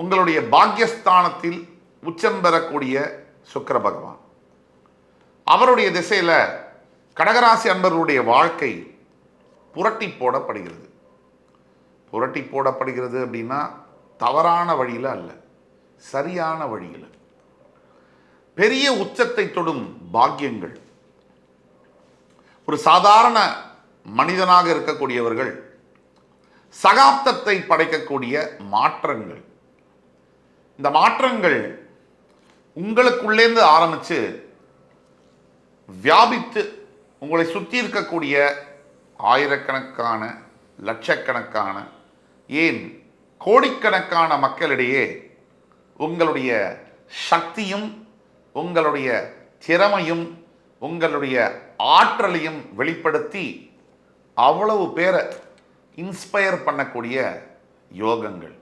உங்களுடைய பாக்யஸ்தானத்தில் உச்சம் பெறக்கூடிய சுக்கர பகவான். அவருடைய திசையில் கடகராசி அன்பர்களுடைய வாழ்க்கை புரட்டி போடப்படுகிறது. புரட்டி போடப்படுகிறது அப்படின்னா தவறான வழியில் அல்ல சரியான வழியில். பெரிய உச்சத்தை தொடும் பாக்கியங்கள். ஒரு சாதாரண மனிதனாக இருக்கக்கூடியவர்கள் சகாப்தத்தை படைக்கக்கூடிய மாற்றங்கள். இந்த மாற்றங்கள் உங்களுக்குள்ளேருந்து ஆரம்பித்து வியாபித்து உங்களை சுற்றி இருக்கக்கூடிய ஆயிரக்கணக்கான லட்சக்கணக்கான ஏன் கோடிக்கணக்கான மக்களிடையே உங்களுடைய சக்தியும் உங்களுடைய திறமையும் உங்களுடைய ஆற்றலையும் வெளிப்படுத்தி அவ்வளவு பேரை இன்ஸ்பயர் பண்ணக்கூடிய யோகங்கள்.